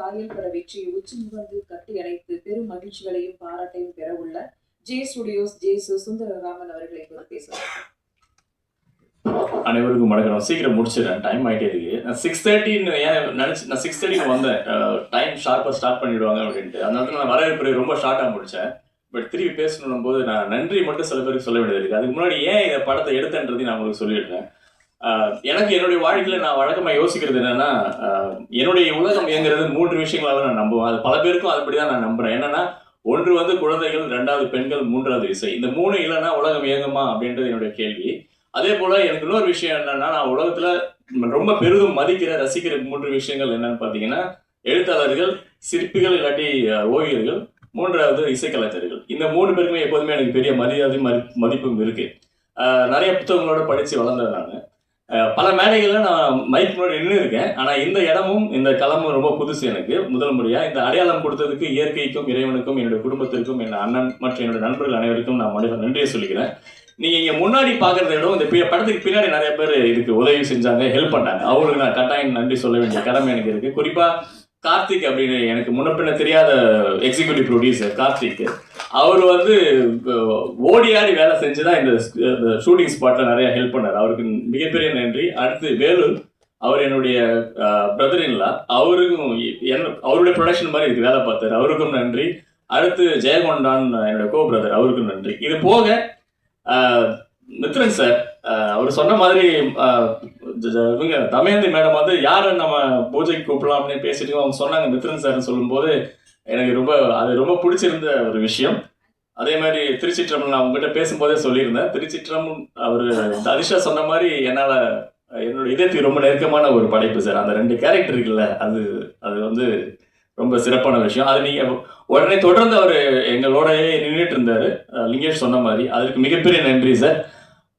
காயல் பட வெற்றியை உச்சி முகந்து கட்டி அணைத்து பெரும் மகிழ்ச்சிகளையும் பாராட்டையும் பெற உள்ள ஜே ஸ்டுடியோஸ் ஜே சு சுந்தரராமன் அவர்களை கூட பேசுவார் அனைவருக்கும் வணக்கம். சீக்கிரம் முடிச்சிடறேன். டைம் ஆகிட்டே இருக்கு. நான் சிக்ஸ் தேர்ட்டின்னு ஏன் நினச்சி நான் சிக்ஸ் தேர்ட்டிக்கு வந்தேன். டைம் ஷார்ப்பாக ஸ்டார்ட் பண்ணிடுவாங்க அப்படின்ட்டு. அதனால நான் வரவேற்பு ரொம்ப ஷார்ட்டாக முடித்தேன் பட் திருப்பி பேசணும் போது நான் நன்றி மட்டும் சில பேருக்கு சொல்ல வேண்டியது இருக்குது அதுக்கு முன்னாடி ஏன் இந்த படத்தை எடுத்தேன்றதையும் நான் உங்களுக்கு சொல்லிடுறேன். எனக்கு என்னுடைய வாழ்க்கையில் நான் வழக்கமாக யோசிக்கிறது என்னன்னா என்னுடைய உலகம் இயங்குறது மூன்று விஷயங்களாக நான் நம்புவேன். அது பல பேருக்கும் அதுபடி தான் நான் நம்புறேன். என்னன்னா ஒன்று வந்து குழந்தைகள் ரெண்டாவது பெண்கள் மூன்றாவது இசை. இந்த மூணு இல்லைன்னா உலகம் இயங்குமா அப்படின்றது என்னுடைய கேள்வி. அதே போல எனக்கு இன்னொரு விஷயம் என்னன்னா நான் உலகத்துல ரொம்ப பெரிதும் மதிக்கிற ரசிக்கிற மூன்று விஷயங்கள் என்னன்னு பார்த்தீங்கன்னா எழுத்தாளர்கள் சிற்பிகள் இல்லாட்டி ஓவியர்கள் மூன்றாவது இசைக்கலைஞர்கள் இந்த மூணு பேருக்குமே எப்போதுமே எனக்கு பெரிய மரியாதையும் மதிப்பும் இருக்கு. நிறைய புத்தகங்களோட படித்து வளர்ந்தது நான். பல மேடைகளில் நான் மைக் முன்னாடி நின்று இருக்கேன். ஆனால் இந்த இடமும் இந்த களமும் ரொம்ப புதுசு எனக்கு. முதல் முறையாக இந்த அடையாளம் கொடுத்ததுக்கு இயற்கைக்கும் இறைவனுக்கும் என்னுடைய குடும்பத்திற்கும் என் அண்ணன் மற்றும் என்னுடைய நண்பர்கள் அனைவருக்கும் நான் மனித நன்றியை சொல்லிக்கிறேன். நீங்கள் இங்கே முன்னாடி பார்க்குறத விட இந்த படத்துக்கு பின்னாடி நிறைய பேர் இதுக்கு உதவி செஞ்சாங்க ஹெல்ப் பண்ணாங்க. அவங்களுக்கு நான் கட்டாயம் நன்றி சொல்ல வேண்டிய கடமை எனக்கு இருக்குது குறிப்பாக கார்த்திக் அப்படின்னு எனக்கு முன்ன பின்ன தெரியாத எக்ஸிக்யூட்டிவ் ப்ரொடியூசர் கார்த்திக். அவர் வந்து ஓடி ஆடி வேலை செஞ்சு தான் இந்த ஷூட்டிங் ஸ்பாட்டில் நிறைய ஹெல்ப் பண்ணார். அவருக்கு மிகப்பெரிய நன்றி. அடுத்து வேலூர் அவர் என்னுடைய பிரதர் இல்லா அவருக்கும் என்ன அவருடைய ப்ரொடக்ஷன் மாதிரி இதுக்கு வேலை பார்த்தாரு. அவருக்கும் நன்றி. அடுத்து ஜெயகொண்டான் என்னுடைய கோ பிரதர் அவருக்கும் நன்றி. இது போக மித்ரன் சார் அவர் சொன்ன மாதிரி இவங்க தமயந்தி மேடம் வந்து யாரை நம்ம பூஜைக்கு கூப்பிடலாம்னு பேசிட்டு அவங்க சொன்னாங்க மித்ரன் சார்னு சொல்லும்போது எனக்கு ரொம்ப அது ரொம்ப பிடிச்சிருந்த ஒரு விஷயம். அதே மாதிரி திருச்சிற்றம்பலம் நான் உங்ககிட்ட பேசும்போதே சொல்லியிருந்தேன். திருச்சிற்றம்பலம் அவர் தனிஷா சொன்ன மாதிரி என்னால் என்னோட இதயத்துக்கு ரொம்ப நெருக்கமான ஒரு படைப்பு சார். அந்த ரெண்டு கேரக்டர் இருக்குல்ல அது அது வந்து ரொம்ப சிறப்பான விஷயம். அது நீங்கள் உடனே தொடர்ந்து அவர் எங்களோடயே நின்றுட்டு இருந்தார். லிங்கேஷ் சொன்ன மாதிரி. அதுக்கு மிகப்பெரிய நன்றி சார்.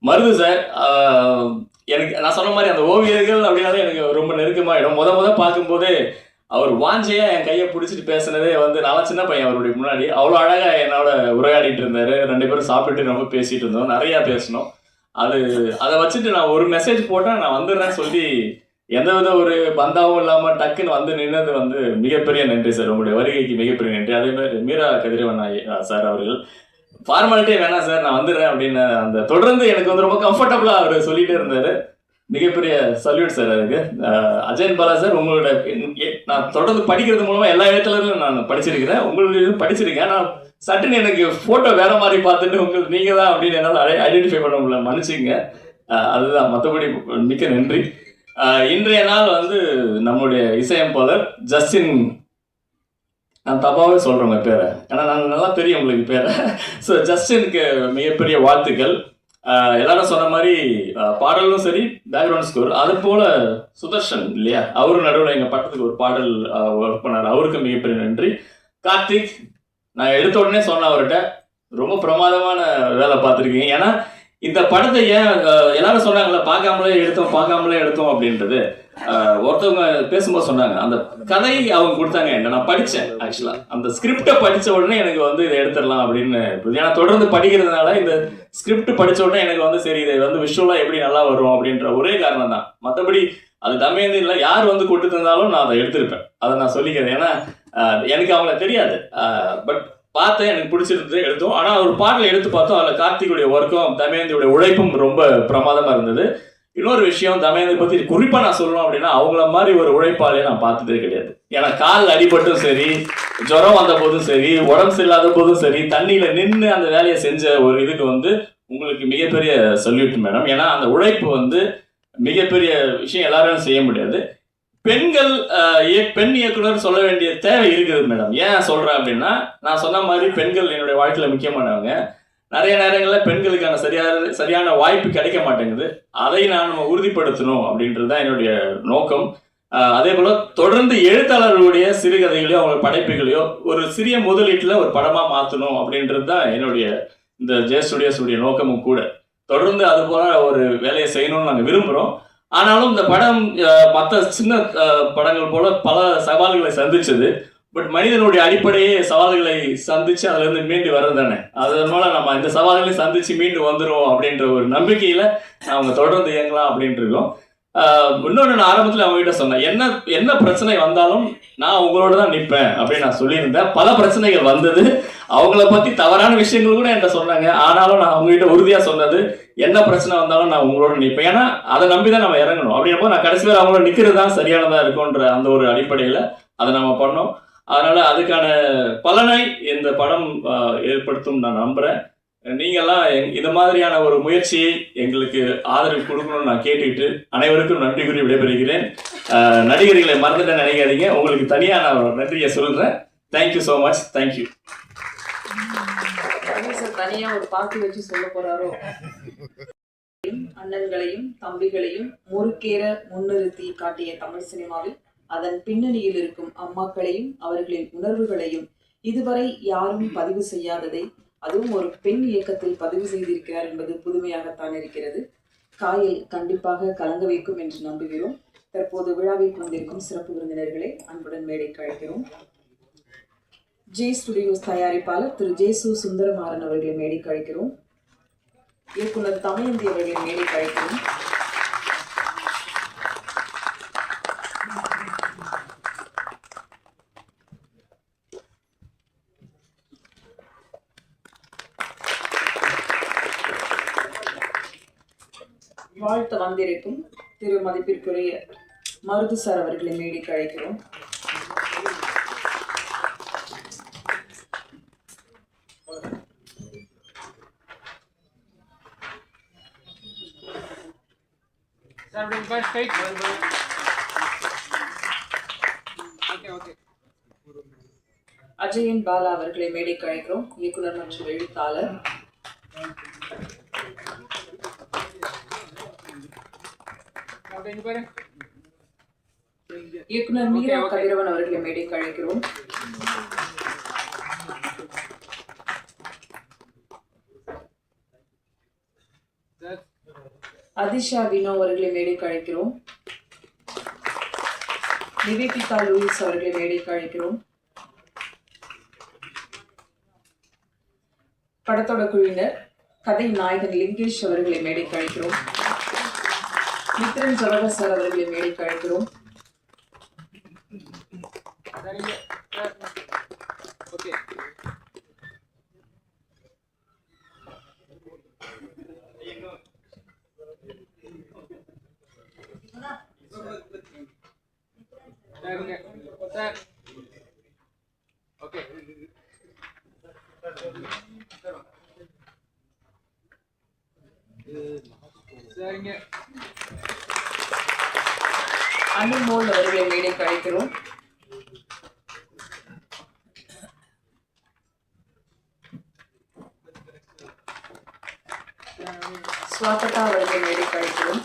மருது சார் எனக்கு நான் சொன்ன மாதிரி அந்த ஓவியர்கள் அப்படின்னாலே எனக்கு ரொம்ப நெருக்கமாகிடும் முத முத பார்க்கும்போதே அவர் வாஞ்சையா என் கையை பிடிச்சிட்டு பேசுனதே வந்து நான் சின்ன பையன் அவருடைய முன்னாடி. அவ்வளோ அழகா என்னோட உரையாடிட்டு இருந்தாரு. ரெண்டு பேரும் சாப்பிட்டுட்டு ரொம்ப பேசிட்டு இருந்தோம். நிறையா பேசினோம். அது அதை வச்சுட்டு நான் ஒரு மெசேஜ் போட்டேன் நான் வந்துடுறேன் சொல்லி எந்த வித ஒரு பந்தாவும் இல்லாமல் டக்குன்னு வந்து நின்னது வந்து மிகப்பெரிய நன்றி சார். உங்களுடைய வருகைக்கு மிகப்பெரிய நன்றி. அதே மாதிரி மீரா கதிரவன் சார் அவர்கள் ஃபார்மாலிட்டியே வேணாம் சார் நான் வந்துடுறேன் அப்படின்னு அந்த தொடர்ந்து எனக்கு வந்து ரொம்ப கம்ஃபர்டபுளாக அவர் சொல்லிட்டே இருந்தார். மிகப்பெரிய சல்யூட் சார் அதுக்கு. அஜயன் பாலா சார் உங்களோட நான் தொடர்ந்து படிக்கிறது மூலமா எல்லா இடத்துலையும் நான் படிச்சிருக்கிறேன். உங்களுடைய படிச்சிருக்கேன் ஆனால் சட்டுன்னு எனக்கு போட்டோ வேற மாதிரி பார்த்துட்டு உங்களுக்கு நீங்க தான் அப்படின்னு என்னால் ஐடென்டிஃபை பண்ண முடியல. மன்னிச்சுங்க. அதுதான் மற்றபடி மிக்க நன்றி. இன்றைய நாள் வந்து நம்முடைய இசையமைப்பாளர் ஜஸ்டின் நான் தப்பாவே சொல்கிறேங்க பேரை. ஏன்னா நான் நல்லா தெரியும் உங்களுக்கு பேரை. ஸோ ஜஸ்டினுக்கு மிகப்பெரிய வாழ்த்துக்கள். எல்லாரும் சொன்ன மாதிரி பாடலும் சரி பேக்ரவுண்ட் ஸ்கோர் அது போல சுதர்ஷன் இல்லையா? அவரும் நடுவில் எங்க பக்கத்துக்கு ஒரு பாடல் ஒர்க் பண்ணார். அவருக்கு மிகப்பெரிய நன்றி. கார்த்திக் நான் எடுத்த உடனே சொன்னேன் அவர்கிட்ட. ரொம்ப பிரமாதமான வேலை பார்த்துருக்கீங்க. ஏன்னா இந்த படத்தை ஏன் எல்லாரும் சொன்னாங்களே பார்க்காமலே எடுத்தோம் பார்க்காமலே எடுத்தோம் அப்படின்றது. ஒருத்தவங்க பேசும்போது சொன்னாங்க அந்த கதை அவங்க கொடுத்தாங்க என்ன நான் படித்தேன் ஆக்சுவலாக அந்த ஸ்கிரிப்டை படித்த உடனே எனக்கு வந்து இதை எடுத்துடலாம் அப்படின்னு ஏன்னா தொடர்ந்து படிக்கிறதுனால இந்த ஸ்கிரிப்ட் படிச்ச உடனே எனக்கு வந்து சரி இதை வந்து விஷுவலாக எப்படி நல்லா வரும் அப்படின்ற ஒரே காரணம் தான். மற்றபடி அது தமிழ்ந்து இல்லை யார் வந்து கொடுத்து தந்தாலும் நான் அதை எடுத்திருப்பேன். அதை நான் சொல்லிக்கிறேன் ஏன்னா எனக்கு அவங்கள தெரியாது. பட் பார்த்தேன் எனக்கு பிடிச்சிருந்தது எடுத்தோம். ஆனால் ஒரு பாடலை எடுத்து பார்த்தோம். அதில் கார்த்திகுடைய ஒர்க்கும் தமயந்தியுடைய உழைப்பும் ரொம்ப பிரமாதமாக இருந்தது. இன்னொரு விஷயம் தமயந்தி பற்றி குறிப்பாக நான் சொல்லணும் அப்படின்னா அவங்கள மாதிரி ஒரு உழைப்பாளியை நான் பார்த்ததே கிடையாது. ஏன்னா கால் அடிபட்டும் சரி ஜுரம் வந்த போதும் சரி உடம்பு சரியில்லாத போதும் சரி தண்ணியில நின்று அந்த வேலையை செஞ்ச ஒரு இதுக்கு வந்து உங்களுக்கு மிகப்பெரிய சல்யூட் மேடம். ஏன்னா அந்த உழைப்பு வந்து மிகப்பெரிய விஷயம் எல்லாரும் செய்ய முடியாது. பெண்கள் பெண் இயக்குனர் சொல்ல வேண்டிய தேவை இருக்குது மேடம். ஏன் சொல்றேன் அப்படின்னா நான் சொன்ன மாதிரி பெண்கள் என்னுடைய வாழ்க்கையில முக்கியமானவங்க. நிறைய நேரங்களில் பெண்களுக்கான சரியான சரியான வாய்ப்பு கிடைக்க மாட்டேங்குது. அதை நான் நம்ம உறுதிப்படுத்தணும் அப்படின்றது தான் என்னுடைய நோக்கம். அதே போல் தொடர்ந்து எழுத்தாளர்களுடைய சிறுகதைகளையோ அவங்க படைப்புகளையோ ஒரு சிறிய முதலீட்டில் ஒரு படமாக மாற்றணும் அப்படின்றது தான் என்னுடைய இந்த ஜே ஸ்டுடியோஸுடைய நோக்கமும் கூட. தொடர்ந்து அது போல ஒரு வேலையை செய்யணும்னு நாங்கள் விரும்புகிறோம் ஆனாலும் இந்த படம் மற்ற சின்ன படங்கள் போல பல சவால்களை சந்திச்சது. பட் மனிதனுடைய அடிப்படையே சவால்களை சந்திச்சு அதுல இருந்து மீண்டு வர்றது தானே? அதனால நம்ம இந்த சவால்களை சந்திச்சு மீண்டு வந்துரும் அப்படின்ற ஒரு நம்பிக்கையில அவங்க தொடர்ந்து இயங்கலாம் அப்படின்ட்டு இருக்கோம். இன்னொன்று நான் ஆரம்பத்தில் அவங்ககிட்ட சொன்னேன். என்ன என்ன பிரச்சனை வந்தாலும் நான் உங்களோட தான் நிற்பேன் அப்படின்னு நான் சொல்லியிருந்தேன். பல பிரச்சனைகள் வந்தது. அவங்கள பற்றி தவறான விஷயங்கள் கூட என்கிட்ட சொன்னாங்க. ஆனாலும் நான் அவங்க உறுதியாக சொன்னது என்ன பிரச்சனை வந்தாலும் நான் உங்களோட நிற்பேன் ஏன்னா அதை நம்பி தான் நம்ம இறங்கணும். அப்படின்றப்போ நான் கடைசி வரை அவங்களோட நிற்கிறது தான் சரியானதாக இருக்கும்ன்ற அந்த ஒரு அடிப்படையில் அதை நம்ம பண்ணோம். அதனால் அதுக்கான பலனை இந்த படம் ஏற்படுத்தும் நான் நம்புகிறேன் நீங்கள்லாம் எங்- இந்த மாதிரியான ஒரு முயற்சியை எங்களுக்கு ஆதரவு கொடுக்கணும்னு நான் கேட்டுக்கிட்டு அனைவருக்கும் நன்றி கூறி விடைபெறுகிறேன். நடிகர்களை மறந்துட்டு நினைக்காதீங்க. உங்களுக்கு தனியாக நான் ஒரு நன்றியை சொல்கிறேன் தேங்க்யூ ஸோ மச் தேங்க்யூ தனியா ஒரு பாட்டு வச்சு சொல்ல போறாரோ? அண்ணன்களையும் தம்பிகளையும் முறுக்கேற முன்னிறுத்தி காட்டிய தமிழ் சினிமாவில் அதன் பின்னணியில் இருக்கும் அம்மாக்களையும் அவர்களின் உணர்வுகளையும் இதுவரை யாரும் பதிவு செய்யாததை அதுவும் ஒரு பெண் இயக்கத்தில் பதிவு செய்திருக்கிறார் என்பது புதுமையாகத்தான் இருக்கிறது. காயில் கண்டிப்பாக கலங்க வைக்கும் என்று நம்புகிறோம். தற்போது விழாவில் கொண்டிருக்கும் சிறப்பு விருந்தினர்களை அன்புடன் மேடைக்கு அழைக்கிறோம். ஜே ஸ்டுடியோஸ் தயாரிப்பாளர் திரு. ஜேசு சுந்தரமாறன் அவர்களை மேடைக்கு அழைக்கிறோம். இயக்குனர் தமிழந்தி அவர்களை மேடைக்கு அழைக்கிறோம். வாழ்த்து வந்திருக்கும் திரு மதிப்பிற்குரிய மருது சார் அவர்களை மேடைக்கு அழைக்கிறோம். அஜயன் பாலா அவர்களை மேடைக்கு அழைக்கிறோம். இயக்குனர் மற்றும் எழுத்தாளர் Okay, இங்க பாரு. இயக்குனர் மீரா. கதிரவன் அவர்களை மேடைக்கு அழைக்கிறோம். அதிஷா வினோ அவர்களை மேடைக்கு அழைக்கிறோம். நிவேதிகா லூயிஸ் அவர்களை மேடைக்கு அழைக்கிறோம். படத்தோட குழுவினர் கதை நாயகன் லிங்கேஷ் அவர்களை மேடைக்கு அழைக்கிறோம். மித்ரன் ஜவஹர் சார் அவர்களை மேடைக்கு அழைக்கிறோம் சரிங்க. Sir. சரிங்க. அனுமோல் அவர்களை மேடைக்கு அழைக்கிறோம் ஸ்வாகதா அவர்களை மேடைக்கு அழைக்கிறோம்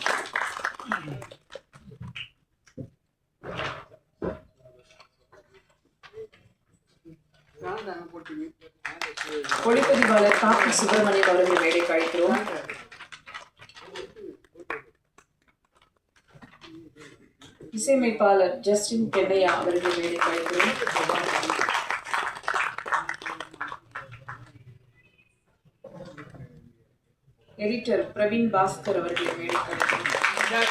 ஒளிப்பதிவாளர் கார்த்தி சுப்பிரமணியம் அவர்களை மேடைக்கு அழைக்கிறோம் இசையமைப்பாளர் ஜஸ்டின் கெடையா அவர்கள் வேலை அழைக்கிறோம் எடிட்டர் பிரவீன் பாஸ்கர் அவர்கள் வேலை அழைக்கிறோம்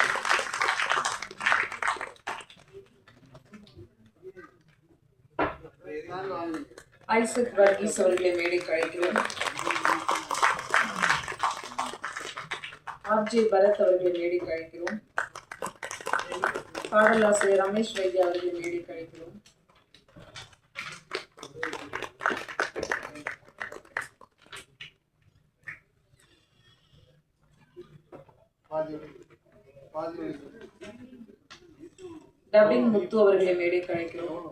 ஐசக் வர்கீஸ் அவர்களை மேடைக்கு அழைக்கிறோம். ஆர்ஜே பரத் அவர்களை மேடைக்கு அழைக்கிறோம். பாடலாசிரியர் ரமேஷ் வைத்தியா அவர்களை மேடைக்கு அழைக்கிறோம் டப்பிங் முத்து அவர்களை மேடைக்கு அழைக்கிறோம்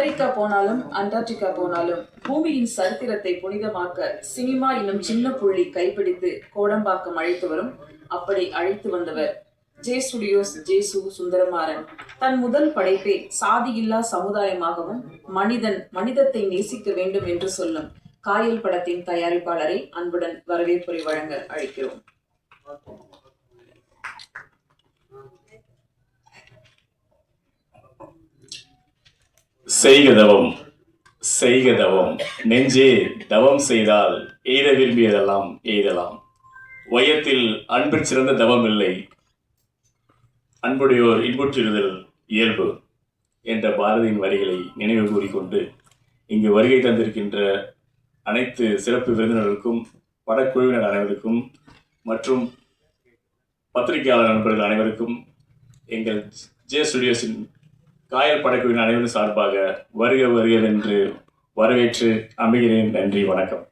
அமெரிக்கா போனாலும் அண்டார்டிகா போனாலும் பூமியின் சரித்திரத்தை புனிதமாக்க சினிமா என்னும் சின்ன புள்ளி கைப்பிடித்து கோடம்பாக்கம் அழைத்து வரும். அப்படி அழைத்து வந்தவர் ஜே ஸ்டுடியோஸ் ஜேசு சுந்தரமாறன். தன் முதல் படைப்பை சாதியில்லா சமுதாயமாகவும் மனிதன் மனிதத்தை நேசிக்க வேண்டும் என்று சொல்லும் காயல் படத்தின் தயாரிப்பாளரை அன்புடன் வரவேற்புரை வழங்க அழைக்கிறோம். செய்க தவம் செய்க தவம் நெஞ்சே தவம் செய்தால் எய்த விரும்பியதெல்லாம் எய்தலாம். வையத்தில் அன்பில் சிறந்த தவம் இல்லை. அன்புடையோர் இன்புற்றிருதல் இயல்பு என்ற பாரதியின் வரிகளை நினைவு கூறிக்கொண்டு இங்கு வருகை தந்திருக்கின்ற அனைத்து சிறப்பு விருந்தினர்களுக்கும் படக்குழுவினர் அனைவருக்கும் மற்றும் பத்திரிகையாளர் நண்பர்கள் அனைவருக்கும் எங்கள் ஜே ஸ்டுடியோஸின் காயல் படக்குவின் அனைவரும் சார்பாக வருக வருக என்று வரவேற்று அமைகிறேன். நன்றி வணக்கம்.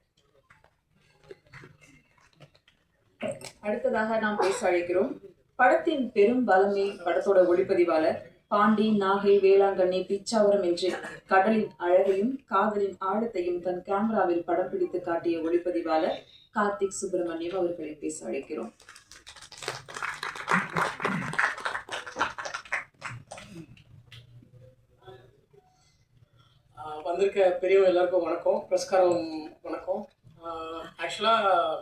அடுத்ததாக நாம் பேச அழைக்கிறோம். படத்தின் பெரும் பலமே படத்தோட ஒளிப்பதிவாளர் பாண்டி நாகை வேளாங்கண்ணி பிச்சாவரம் என்று கடலின் அழகையும் காதலின் ஆழத்தையும் தன் கேமராவில் படம் பிடித்து காட்டிய ஒளிப்பதிவாளர் கார்த்திக் சுப்பிரமணியம் அவர்களை பேச அழைக்கிறோம். வந்திருக்க பெரியவங்க எல்லாருக்கும் வணக்கம். பிரஸ்காரம் வணக்கம். ஆக்சுவலாக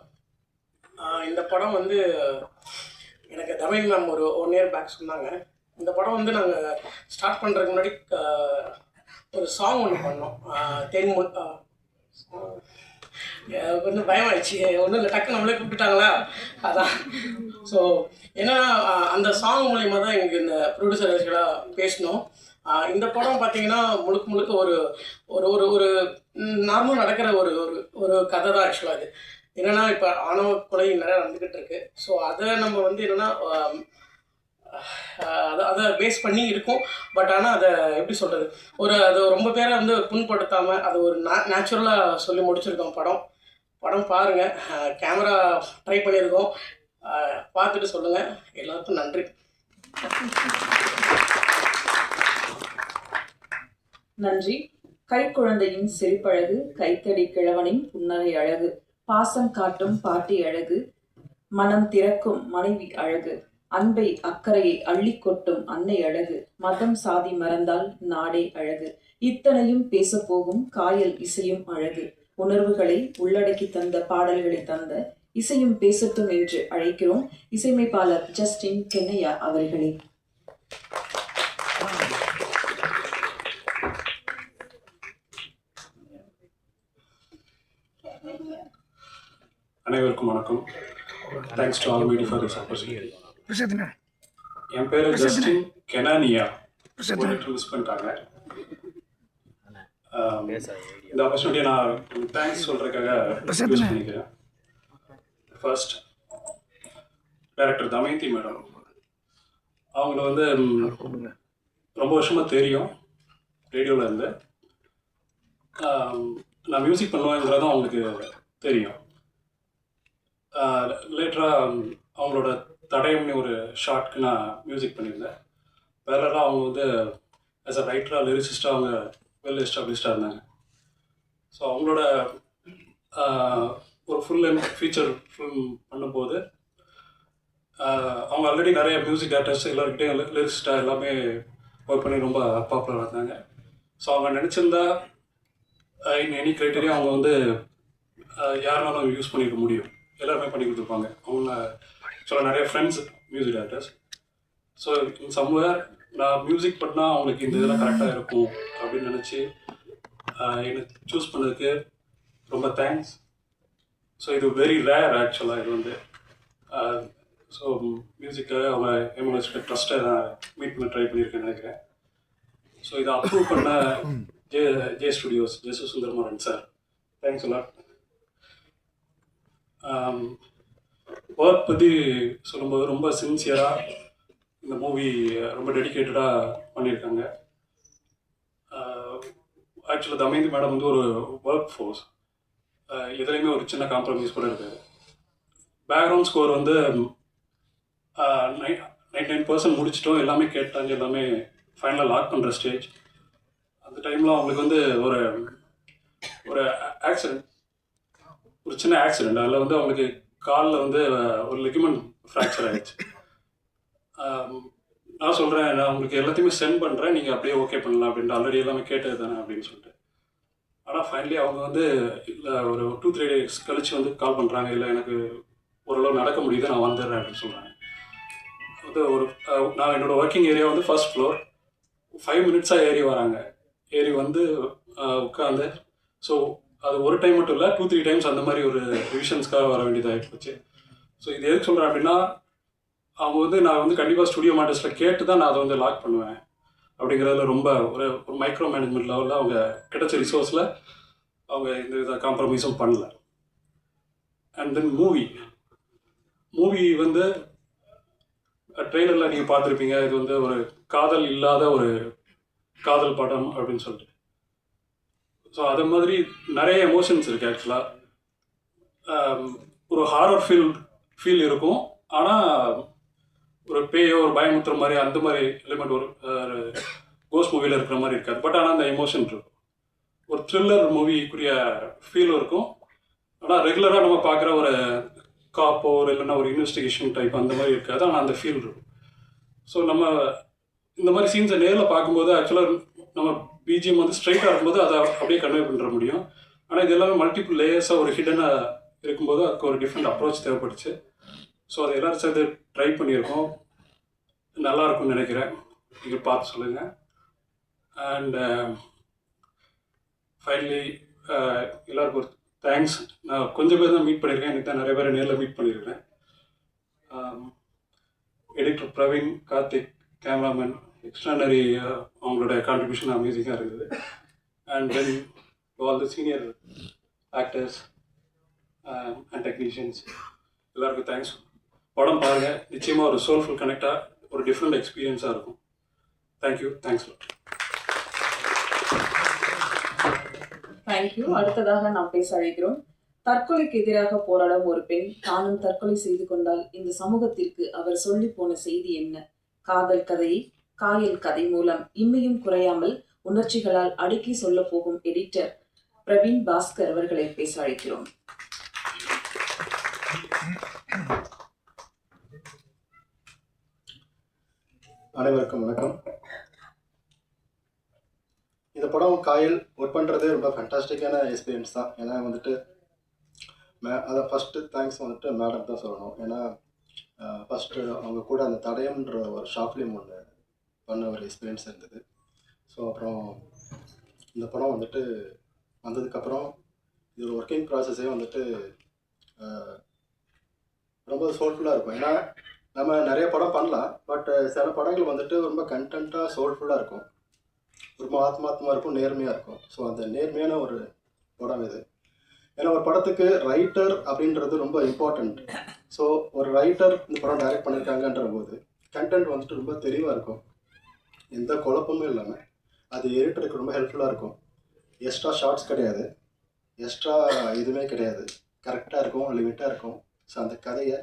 இந்த படம் வந்து எனக்கு தமிழ் மேம் ஒரு ஒன் இயர் பேக் சொன்னாங்க. இந்த படம் வந்து நாங்கள் ஸ்டார்ட் பண்ணுறதுக்கு முன்னாடி ஒரு சாங் ஒன்று பண்ணோம். ஆஹ் கொஞ்சம் பயம் ஆயிடுச்சு. ஒன்றும் இல்லை டக்கு நம்மளே கூப்பிட்டுட்டாங்களா? அதான். ஸோ ஏன்னா அந்த சாங் மூலிமா தான் எங்களுக்கு இந்த ப்ரொடியூசர் பேசணும் இந்த படம் பார்த்தீங்கன்னா முழுக்க முழுக்க ஒரு ஒரு ஒரு ஒரு நார்மலாக நடக்கிற ஒரு ஒரு ஒரு கதை தான் ஆக்சுவலாக இது என்னென்னா இப்போ ஆணவ கொலை நிறையா நடந்துக்கிட்டு இருக்கு. ஸோ அதை நம்ம வந்து என்னென்னா அதை அதை பேஸ் பண்ணி இருக்கும். பட் ஆனால் அதை எப்படி சொல்கிறது ஒரு அது ரொம்ப பேரை வந்து புண்படுத்தாமல் அது ஒரு நே நேச்சுரலாக சொல்லி முடிச்சிருக்கோம் படம். படம் பாருங்கள் கேமரா ட்ரை பண்ணியிருக்கோம். பார்த்துட்டு சொல்லுங்கள் எல்லாருக்கும் நன்றி. நன்றி. கைக்குழந்தையின் செழிப்பழகு கைத்தடி கிழவனின் புன்னகை அழகு பாசம் காட்டும் பாட்டி அழகு மனம் திறக்கும் மனைவி அழகு அன்பை அக்கறையை அள்ளி கொட்டும் அன்னை அழகு மதம் சாதி மறந்தால் நாடே அழகு இத்தனையும் பேசப்போகும் காயல் இசையும் அழகு உணர்வுகளை உள்ளடக்கி தந்த பாடல்களை தந்த இசையும் பேசட்டும் என்று அழைக்கிறோம். இசையமைப்பாளர் ஜஸ்டின் கென்னையா அவர்களே. அனைவருக்கும் வணக்கம். Thanks to all media for this opportunity என் பேர் ஜஸ்டின் கெனானியா. மிஸ் பண்ணிட்டாங்க. இந்த ஆப்பர்ச்சுனிட்டியை நான் தேங்க்ஸ் சொல்கிறதுக்காக யூஸ் பண்ணிக்கிறேன். First director Damayanthi madam. அவங்கள வந்து ரொம்ப வருஷமாக தெரியும் ரேடியோவில் இருந்து. நான் மியூசிக் பண்ணுவேங்கிறதும் அவங்களுக்கு தெரியும். லேட்டராக அவங்களோட தடயம்னு ஒரு ஷார்ட்க்கு நான் மியூசிக் பண்ணியிருந்தேன். வேறெல்லாம் அவங்க வந்து ஆஸ் அ ரைட்டராக லிரிசிஸ்டாக அவங்க வெல் எஸ்டாப்ளிஷ்டாக இருந்தாங்க. ஸோ அவங்களோட ஒரு ஃபுல் லென்த் ஃபீச்சர் ஃபிலிம் பண்ணும்போது அவங்க ஆல்ரெடி நிறைய மியூசிக் டேரக்டர்ஸ் எல்லாருக்கிட்டையும் லிரிசிஸ்டாக எல்லாமே ஒர்க் பண்ணி ரொம்ப பாப்புலராக இருந்தாங்க. ஸோ அவங்க நினச்சிருந்தா இன் எனி க்ரைட்டீரியா அவங்க வந்து யாருனாலும் யூஸ் பண்ணிக்க முடியும். எல்லாருமே பண்ணி கொடுத்துருப்பாங்க. அவங்க சொல்ல நிறைய friends music directors so somewhere நான் மியூசிக் பண்ணால் அவங்களுக்கு இந்த இதெல்லாம் கரெக்டாக இருக்கும் அப்படின்னு நினச்சி என்னை சூஸ் பண்ணதுக்கு ரொம்ப தேங்க்ஸ் ஸோ இது வெரி ரேர் ஆக்சுவலாக இது வந்து. ஸோ மியூசிக்காக அவங்க எம்எல்எஸ்க்கு ட்ரஸ்ட்டை நான் மீட் பண்ண ட்ரை பண்ணியிருக்கேன்னு நினைக்கிறேன். ஸோ இதை அப்ரூவ் பண்ண J J studios Jesu Sundaramaran sir thanks எல்லாம் ஒர்க் பற்றி சொல்லும்போது ரொம்ப சின்சியராக இந்த மூவி ரொம்ப டெடிக்கேட்டடாக பண்ணியிருக்காங்க. ஆக்சுவலாக தமயந்தி மேடம் வந்து ஒரு ஒர்க் ஃபோர்ஸ் எதுலேயுமே ஒரு சின்ன காம்ப்ரமைஸ் கூட இருக்காது. பேக்ரவுண்ட் ஸ்கோர் வந்து நைன்டி நைன் பர்சன்ட் முடிச்சிட்டோம். எல்லாமே கேட்டாங்க. எல்லாமே ஃபைனலாக லாக் பண்ணுற ஸ்டேஜ் அந்த டைமில் அவங்களுக்கு வந்து ஒரு ஒரு ஆக்சிடென்ட் ஒரு சின்ன ஆக்சிடெண்ட் அதில் வந்து அவங்களுக்கு காலில் வந்து ஒரு லிகமெண்ட் ஃப்ராக்சர் ஆகிடுச்சு நான் சொல்கிறேன் நான் உங்களுக்கு எல்லாத்தையுமே சென்ட் பண்ணுறேன் நீங்கள் அப்படியே ஓகே பண்ணலாம் அப்படின்ட்டு ஆல்ரெடி எல்லாமே கேட்டது தானே அப்படின்னு சொல்லிட்டு. ஆனால் ஃபைனலி அவங்க வந்து இல்லை ஒரு டூ த்ரீ டேஸ் கழிச்சு வந்து கால் பண்ணுறாங்க இல்லை எனக்கு ஓரளவு நடக்க முடியுது நான் வந்துடுறேன் அப்படின்னு சொல்கிறாங்க வந்து ஒரு நான் என்னோடய ஒர்க்கிங் ஏரியா வந்து ஃபர்ஸ்ட் ஃப்ளோர் ஃபைவ் மினிட்ஸாக ஏறி வராங்க. ஏறி வந்து உட்காந்து ஸோ அது ஒரு டைம் மட்டும் இல்லை டூ த்ரீ டைம்ஸ் அந்த மாதிரி ஒரு ரிவிஷன்ஸ்க்காக வர வேண்டியதாகி போச்சு ஸோ இது எதுக்கு சொல்கிறேன் அப்படின்னா அவங்க வந்து நான் வந்து கண்டிப்பாக ஸ்டுடியோ மாட்டர்ஸில் கேட்டு தான் நான் அதை வந்து லாக் பண்ணுவேன். அப்படிங்கிறதுல ரொம்ப ஒரு ஒரு மைக்ரோ மேனேஜ்மெண்ட் லெவலில் அவங்க கிடைச்ச ரிசோர்ஸில் அவங்க இந்த வித காம்ப்ரமைஸும் பண்ணல. அண்ட் தென் மூவி மூவி வந்து ட்ரெய்லரில் நீங்கள் பார்த்துருப்பீங்க. இது வந்து ஒரு காதல் இல்லாத ஒரு காதல் படம் அப்படின்னு சொல்லிட்டு. ஸோ அது மாதிரி நிறைய எமோஷன்ஸ் இருக்குது ஆக்சுவலாக ஒரு ஹாரர் ஃபீல் ஃபீல் இருக்கும். ஆனால் ஒரு பேயோ ஒரு பயமுத்துற மாதிரி அந்த மாதிரி எலிமெண்ட் ஒரு கோஸ் மூவியில் இருக்கிற மாதிரி இருக்காது. பட் ஆனால் அந்த எமோஷன் இருக்கும். ஒரு த்ரில்லர் மூவிக்குரிய ஃபீலும் இருக்கும். ஆனால் ரெகுலராக நம்ம பார்க்குற ஒரு காப்போ ஒரு இல்லைன்னா ஒரு இன்வெஸ்டிகேஷன் டைப் அந்த மாதிரி இருக்காது. ஆனால் அந்த ஃபீல் இருக்கும். ஸோ நம்ம இந்த மாதிரி சீன்ஸை நேரில் பார்க்கும்போது ஆக்சுவலாக நம்ம பிஜிஎம் வந்து ஸ்ட்ரைட்டாக இருக்கும்போது அதை அப்படியே கன்வே பண்ணுற முடியும். ஆனால் இது எல்லாமே மல்டிபிள் லேயர்ஸாக ஒரு ஹிடனாக இருக்கும்போது அதுக்கு ஒரு டிஃப்ரெண்ட் அப்ரோச் தேவைப்பட்டுச்சு ஸோ அதை எல்லாரும் சேர்ந்து ட்ரை பண்ணியிருக்கோம். நல்லா இருக்கும்னு நினைக்கிறேன். நீங்கள் பார்த்து சொல்லுங்கள் அண்ட் ஃபைனலி எல்லாருக்கும் ஒரு தேங்க்ஸ் நான் கொஞ்சம் பேர் தான் மீட் பண்ணியிருக்கேன். எனக்கு தான் நிறைய பேரை நேரில் மீட் பண்ணியிருக்கிறேன். Editor Praveen Karthik cameraman extraordinary அவங்களோட கான்ட்ரிபியூஷன் அமேசிங்காக இருந்தது and then all the senior actors and technicians எல்லாருக்கும் தேங்க்ஸ் படம் பாருங்கள் நிச்சயமாக ஒரு சோல்ஃபுல் கனெக்டாக ஒரு டிஃப்ரெண்ட் எக்ஸ்பீரியன்ஸாக இருக்கும். தேங்க்யூ தேங்க்ஸ் தேங்க்யூ அடுத்ததாக நாம் பேச அழைக்கிறோம். தற்கொலைக்கு எதிராக போராடும் ஒரு பெண் தானும் தற்கொலை செய்து கொண்டால் இந்த சமூகத்திற்கு அவர் சொல்லி போன செய்தி என்ன? காதல் கதையை காயல் கதை மூலம் இம்மையும் குறையாமல் உணர்ச்சிகளால் அடுக்கி சொல்ல போகும் எடிட்டர் பிரவீன் பாஸ்கர் அவர்களை பேச அழைக்கிறோம் அனைவருக்கும் வணக்கம். இந்த படம் காயல் ஒர்க் பண்ணுறது ரொம்ப ஃபண்டாஸ்டிக்கான எக்ஸ்பீரியன்ஸ் தான். ஏன்னா வந்துட்டு மே அதை ஃபஸ்ட்டு தேங்க்ஸ் வந்துட்டு மேடம் தான் சொல்லணும். ஏன்னா ஃபஸ்ட்டு அவங்க கூட அந்த தடயம்ன்ற ஒரு ஷார்ட் ஃபிலிம் ஒன்று பண்ண ஒரு எக்ஸ்பீரியன்ஸ் இருந்தது. ஸோ அப்புறம் இந்த படம் வந்துட்டு வந்ததுக்கப்புறம் இது ஒர்க்கிங் ப்ராசஸே வந்துட்டு ரொம்ப சோல்ஃபுல்லாக இருக்கும். ஏன்னா நம்ம நிறைய படம் பண்ணலாம். பட் சில படங்கள் வந்துட்டு ரொம்ப கண்டென்ட்டாக சோல்ஃபுல்லாக இருக்கும். ரொம்ப ஆத்மாத்மா இருக்கும் நேர்மையாக இருக்கும். ஸோ அந்த நேர்மையான ஒரு படம் இது. ஏன்னா ஒரு படத்துக்கு ரைட்டர் அப்படின்றது ரொம்ப இம்பார்ட்டண்ட் ஸோ ஒரு ரைட்டர் இந்த படம் டைரக்ட் பண்ணியிருக்காங்கன்ற போது கண்டென்ட் வந்துட்டு ரொம்ப தெளிவாக இருக்கும். எந்த குழப்பமும் இல்லாமல் அது எடிட்டருக்கு ரொம்ப ஹெல்ப்ஃபுல்லாக இருக்கும். எக்ஸ்ட்ரா ஷார்ட்ஸ் கிடையாது. எக்ஸ்ட்ரா எதுவுமே கிடையாது. கரெக்டாக இருக்கும் லிமிட்டாக இருக்கும். ஸோ அந்த கதையை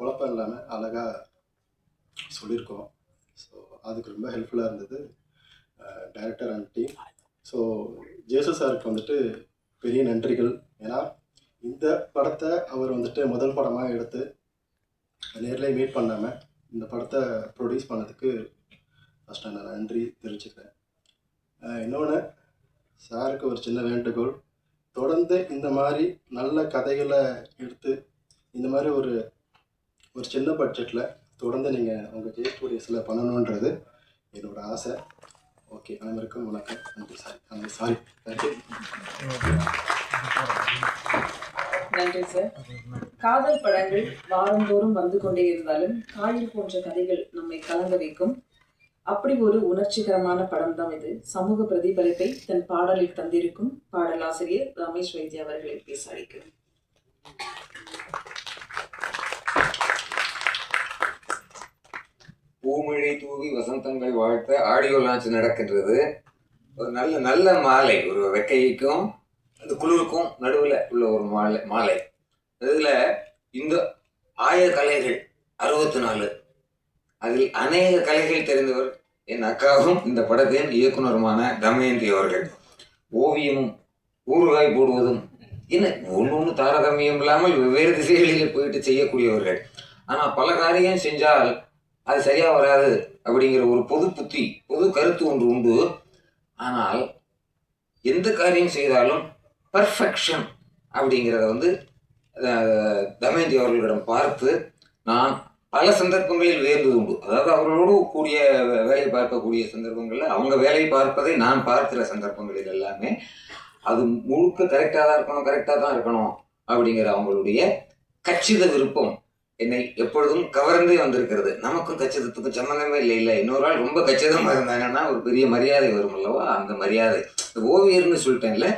குழப்பம் இல்லாமல் அழகாக சொல்லியிருக்கோம். ஸோ அதுக்கு ரொம்ப ஹெல்ப்ஃபுல்லாக இருந்தது director and team so Jesu சாருக்கு வந்துட்டு பெரிய நன்றிகள். ஏன்னா இந்த படத்தை அவர் வந்துட்டு முதல் படமாக எடுத்து நேரில் மீட் பண்ணாமல் இந்த படத்தை ப்ரொடியூஸ் பண்ணதுக்கு ஃபஸ்ட்டு நான் நன்றி தெரிவிச்சுக்கிறேன். இன்னொன்று சாருக்கு ஒரு சின்ன வேண்டுகோள். தொடர்ந்து இந்த மாதிரி நல்ல கதைகளை எடுத்து இந்த மாதிரி ஒரு ஒரு சின்ன பட்ஜெட்டில் தொடர்ந்து நீங்கள் உங்கள் ஜே ஸ்டூடியோஸில் பண்ணணுன்றது என்னோட ஆசை. ஓகே அனைவருக்கும் வணக்கம். நன்றி சாரி. நன்றி சாரி நன்றி நன்றி சார் காதல் படங்கள் வாரந்தோறும் வந்து கொண்டே இருந்தாலும் காயில் போன்ற கதைகள் நம்மை கலங்க வைக்கும். அப்படி ஒரு உணர்ச்சிகரமான படம் தான் இது. சமூக பிரதிபலிப்பை தன் பாடலில் தந்திருக்கும் பாடலாசிரியர் ரமேஷ் வைத்தியா அவர்களை பேச அழைக்கிறேன் தூவி வசந்தங்கள் வாழ்த்த ஆடியோ லான்ச் நடக்கின்றது. ஒரு நல்ல நல்ல மாலை. ஒரு வெக்கைக்கும் அந்த குளிருக்கும் நடுவில் உள்ள ஒரு மாலை மாலை. இதில் இந்த ஆய கலைகள் அறுபத்தி நாலு அதில் அநேக கலைகள் தெரிந்தவர் என் அக்காவும் இந்த படத்தின் இயக்குனருமான தமயந்தி அவர்கள். ஓவியமும் ஊறுகாய் போடுவதும் என்ன ஒன்று ஒன்று தாரதமியம் இல்லாமல் வெவ்வேறு திசைகளில் போயிட்டு செய்யக்கூடியவர்கள். ஆனால் பல காரியம் செஞ்சால் அது சரியாக வராது அப்படிங்கிற ஒரு பொது புத்தி பொது கருத்து ஒன்று உண்டு. ஆனால் எந்த காரியம் செய்தாலும் பர்ஃபெக்ஷன் அப்படிங்கிறத வந்து தமயந்தி அவர்களிடம் பார்த்து நான் பல சந்தர்ப்பங்களில் வியந்தது உண்டு. அதாவது அவர்களோடு கூடிய வே- வேலை பார்க்கக்கூடிய சந்தர்ப்பங்களில் அவங்க வேலை பார்ப்பதை நான் பார்க்கிற சந்தர்ப்பங்களில் எல்லாமே அது முழுக்க கரெக்டாக தான் இருக்கணும் கரெக்டாக தான் இருக்கணும் அப்படிங்கிற அவங்களுடைய கச்சித விருப்பம் என்னை எப்பொழுதும் கவர்ந்தே வந்திருக்கிறது. நமக்கும் கச்சிதத்துக்கும் சம்மந்தமே இல்லை இல்லை. இன்னொரு ஆள் ரொம்ப கச்சிதமாக இருந்தாங்கன்னா ஒரு பெரிய மரியாதை வரும் அல்லவா? அந்த மரியாதை. இந்த ஓவியர்னு சொல்லிட்டேன்ல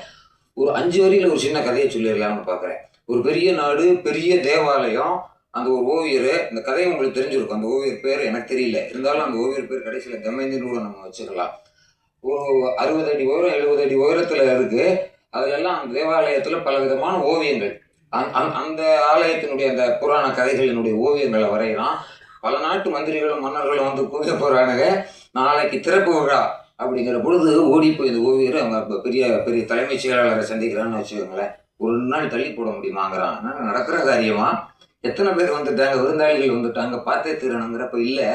ஒரு அஞ்சு வரியில் ஒரு சின்ன கதையை சொல்லிடலாம்னு பார்க்குறேன். ஒரு பெரிய நாடு பெரிய தேவாலயம் அந்த ஒரு ஓவியர் இந்த கதையை உங்களுக்கு தெரிஞ்சிருக்கும். அந்த ஓவியர் பேர் எனக்கு தெரியல. இருந்தாலும் அந்த ஓவியர் பேர் கடைசியில் தமேந்தின்னு கூட நம்ம வச்சுக்கலாம். ஒரு அறுபது அடி உயரம் எழுபது அடி உயரத்தில் இருக்குது அதிலெல்லாம் அந்த தேவாலயத்தில் பல விதமான ஓவியங்கள். அந் அந்த- அந்த ஆலயத்தினுடைய அந்த புராண கதைகளினுடைய ஓவியங்களை வரைகிறான். பல நாட்டு மந்திரிகளும் மன்னர்களும் வந்து கூவிய போகிறானுங்க நாளைக்கு திறப்பு விழா அப்படிங்கிற பொழுது ஓடி போய் இந்த ஓவியர் அவங்க பெரிய பெரிய தலைமைச் செயலாளரை சந்திக்கிறான்னு வச்சுக்கோங்களேன். ஒரு நாள் தள்ளி போட முடியுமாங்கிறான். நடக்கிற காரியமா? எத்தனை பேர் வந்துட்டாங்க விருந்தாளிகள் வந்துட்டாங்க பார்த்தே தீரணுங்கிறப்ப இல்லை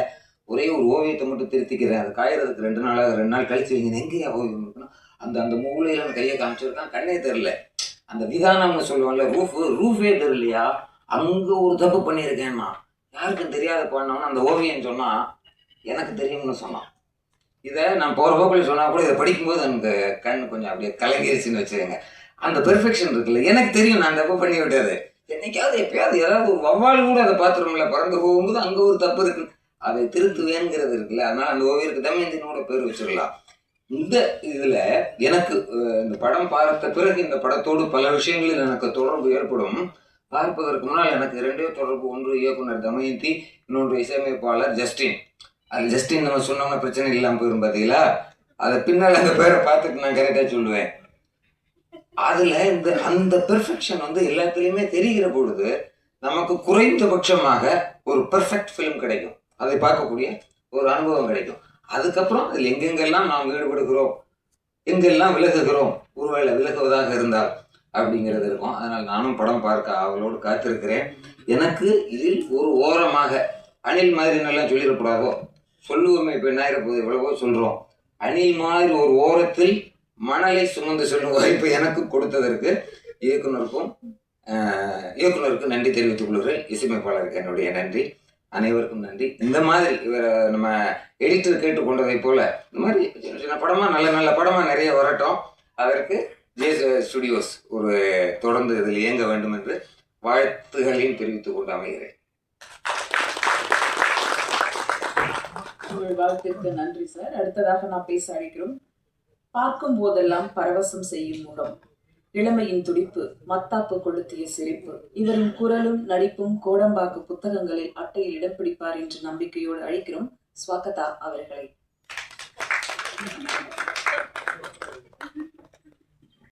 ஒரே ஒரு ஓவியத்தை மட்டும் திருத்திக்கிறேன் அது காயறதுக்கு ரெண்டு நாளாக ரெண்டு நாள் கழிச்சு வைங்க எங்கேயா ஓவியம் இருக்கணும் அந்த அந்த மூலையில அந்த கையை காமிச்சிருக்கான் கண்ணே தெரில அந்த விதானம்னு சொல்லுவாங்கல்ல ரூஃப் ரூஃபே தெரியலையா? அங்கே ஒரு தப்பு பண்ணியிருக்கேன்னா யாருக்கும் தெரியாத பண்ணோம்னா அந்த ஓவியம் சொன்னால் எனக்கு தெரியும்னு சொன்னான். இதை நான் போகிற போக்கில் சொன்னால் கூட இதை படிக்கும்போது எனக்கு கண் கொஞ்சம் அப்படியே கலங்கிருச்சுன்னு வச்சுக்கோங்க. அந்த பெர்ஃபெக்ஷன் இருக்குல்ல எனக்கு தெரியும் நான் தப்பு பண்ணி விட்டது என்னைக்காவது எப்பயாவது ஏதாவது ஒரு வவ்வால் கூட அதை பார்த்துருமில்ல பறந்து போகும்போது அங்கே ஒரு தப்பு இருக்கு. அதை திருத்துவேங்கிறது இருக்குல்ல. அதனால அந்த ஓவியருக்கு தமயந்தினோட பேர் வச்சிடலாம். இந்த இதில் எனக்கு இந்த படம் பார்த்த பிறகு இந்த படத்தோடு பல விஷயங்களில் எனக்கு தொடர்பு ஏற்படும். பார்ப்பதற்கு முன்னால் எனக்கு ரெண்டே தொடர்பு. ஒன்று இயக்குனர் தமயந்தி இன்னொன்று இசையமைப்பாளர் ஜஸ்டின். அது ஜஸ்டின் நம்ம சொன்னோம்னா பிரச்சனை இல்லாமல் போயிடும் பார்த்தீங்களா அதை பின்னால் அந்த பேரை பார்த்துட்டு நான் கரெக்டாக சொல்லுவேன். அதில் இந்த அந்த பெர்ஃபெக்ஷன் வந்து எல்லாத்துலேயுமே தெரிகிற பொழுது நமக்கு குறைந்தபட்சமாக ஒரு பெர்ஃபெக்ட் ஃபிலிம் கிடைக்கும். அதை பார்க்கக்கூடிய ஒரு அனுபவம் கிடைக்கும். அதுக்கப்புறம் அதில் எங்கெங்கெல்லாம் நாம் ஈடுபடுகிறோம்? எங்கெல்லாம் விலகுகிறோம்? ஒருவேளை விலகுவதாக இருந்தால் அப்படிங்கிறது இருக்கும். அதனால் நானும் படம் பார்க்க அவளோடு காத்திருக்கிறேன். எனக்கு இதில் ஒரு ஓரமாக அணில் மாதிரி நல்லா சொல்லிடக்கூடாதோ? சொல்லுவோமே இப்போ என்ன போது எவ்வளவோ சொல்கிறோம் அணில் மாதிரி ஒரு ஓரத்தில் மணலை சுமந்து செல்லும் வாய்ப்பு எனக்கு கொடுத்ததற்கு இயக்குனருக்கும் இயக்குனருக்கும் நன்றி தெரிவித்துக் கொள்கிறேன். இசையமைப்பாளருக்கு என்னுடைய நன்றி. அனைவருக்கும் நன்றி. இந்த மாதிரி இவரை நம்ம எடிட்டர் கேட்டுக்கொண்டதை போல இந்த மாதிரி சின்ன சின்ன படமா நல்ல நல்ல படமா நிறைய வரட்டும். அதற்கு ஜே ஸ்டுடியோஸ் ஒரு தொடர்ந்து இதில் இயங்க வேண்டும் என்று வாழ்த்துகளையும் தெரிவித்துக் கொண்டு அமைகிறேன். உங்கள் வாழ்த்திற்கு நன்றி சார். அடுத்ததாக நாம் பேச அழைக்கிறோம். பார்க்கும் போதெல்லாம் பரவசம் செய்யும் முகம் இளமையின் துடிப்பு மத்தாப்பு கொளுத்திய சிரிப்பு இவரின் குரலும் நடிப்பும் கோடம்பாக்கு புத்தகங்களில் அட்டையில் இடம் பிடிப்பார் என்று நம்பிக்கையோடு அழைக்கிறோம் ஸ்வாகதா அவர்களை.